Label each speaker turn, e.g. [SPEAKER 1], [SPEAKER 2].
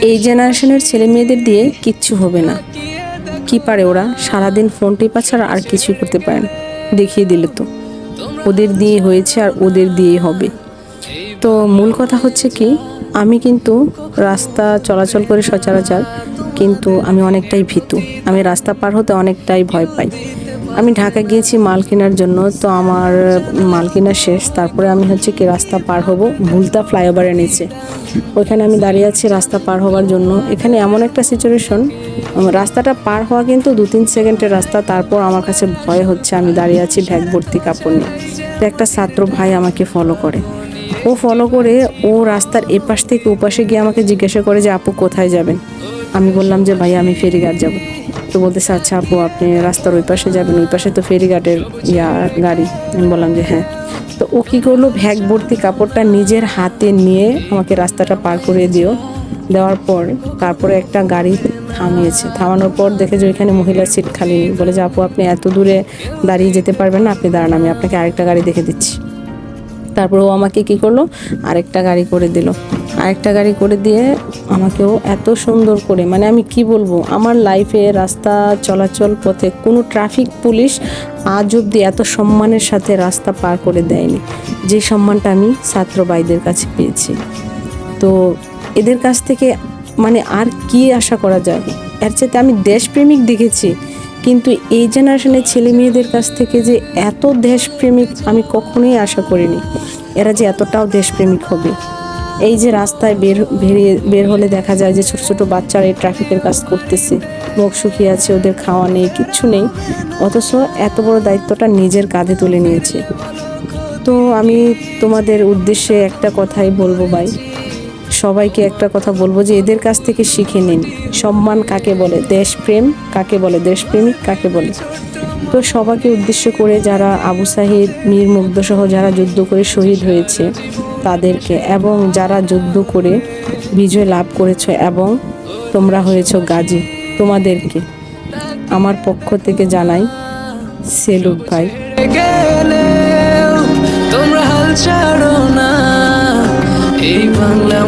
[SPEAKER 1] এই জেনারেশনের ছেলে মেয়েদের দিয়ে কিচ্ছু হবে না। কি পারে ওরা? সারাদিন ফোন টিপা ছাড়া আর কিছুই করতে পারে না। দেখিয়ে দিলে তো। ওদের দিয়ে হয়েছে আর ওদের দিয়েই হবে। তো মূল কথা হচ্ছে কি, আমি কিন্তু রাস্তা চলাচল করে সচরাচর কিন্তু আমি অনেকটাই ভীতু। আমি রাস্তা পার হতে অনেকটাই ভয় পাই। আমি ঢাকা গিয়েছি মাল কেনার জন্য, তো আমার মাল কেনা শেষ। তারপরে আমি হচ্ছে কি রাস্তা পার হব, ভুলতা ফ্লাইওভারের নিচে ওইখানে আমি দাঁড়িয়ে আছি রাস্তা পার হওয়ার জন্য। এখানে এমন একটা সিচুয়েশন রাস্তাটা পার হওয়া কিন্তু দু তিন সেকেন্ডের রাস্তা, তারপর আমার কাছে ভয় হচ্ছে, আমি দাঁড়িয়ে আছি ব্যাগ ভর্তি কাপড় নিয়ে। তো একটা ছাত্র ভাই আমাকে ফলো করে। ও ফলো করে, ও রাস্তার এপাশ থেকে ওপাশে গিয়ে আমাকে জিজ্ঞাসা করে যে, আপু, কোথায় যাবেন? আমি বললাম যে ভাই আমি ফেরিঘাট যাব। তো বলতেছে আচ্ছা আপু, আপনি রাস্তার ওই পাশে যাবেন, ওই পাশে তো ফেরিঘাটের ইয়া গাড়ি। আমি বললাম যে হ্যাঁ। তো ও কী করল, ভ্যাগ ভর্তি কাপড়টা নিজের হাতে নিয়ে আমাকে রাস্তাটা পার করে দিও দেওয়ার পর তারপরে একটা গাড়ি থামিয়েছে। থামানোর পর দেখে যে ওইখানে মহিলার সিট খালি বলে যে, আপু, আপনি এত দূরে দাঁড়িয়ে যেতে পারবেন না, আপনি দাঁড়ান, আমি আপনাকে আরেকটা গাড়ি দেখে দিচ্ছি। তারপর ও আমাকে কি করল? আরেকটা গাড়ি করে দিল। আরেকটা গাড়ি করে দিয়ে আমাকেও এত সুন্দর করে মানে আমি কি বলব, আমার লাইফে রাস্তা চলাচল পথে কোনো ট্রাফিক পুলিশ আজ অব্দি এত সম্মানের সাথে রাস্তা পার করে দেয়নি, যে সম্মানটা আমি ছাত্র ভাইদের কাছে পেয়েছি। তো এদের কাছ থেকে মানে আর কি আশা করা যায় এর চাইতে আমি দেশপ্রেমিক দেখেছি। কিন্তু এই জেনারেশনের ছেলে মেয়েদের কাছ থেকে যে এত দেশপ্রেমিক আমি কখনোই আশা করিনি। এরা যে এতটাও দেশপ্রেমিক হবে। এই যে রাস্তায় বের, বেরিয়ে, বের হলে দেখা যায় যে ছোট ছোট বাচ্চারা এই ট্রাফিকের কাজ করতেছে। মুখ শুকিয়ে আছে, ওদের খাওয়া নেই, কিচ্ছু নেই। অথচ এত বড় দায়িত্বটা নিজের কাঁধে তুলে নিয়েছে। তো আমি তোমাদের উদ্দেশ্যে একটা কথাই বলব ভাই। সবাইকে একটা কথা বলব যে এদের কাছ থেকে শিখে নিন। সম্মান কাকে বলে? দেশপ্রেম কাকে বলে? দেশপ্রেমিক কাকে বলে? তো সবাইকে উদ্দেশ্য করে যারা আবু সাহিদ মীর মুগ্ধ সহ যারা যুদ্ধ করে শহীদ হয়েছে তাদেরকে এবং যারা যুদ্ধ করে বিজয় লাভ করেছ এবং তোমরা হয়েছো গাজী, তোমাদেরকে আমার পক্ষ থেকে জানাই সেলুট ভাই।
[SPEAKER 2] তোমরা হাল ছাড়ো না, এই বাংলা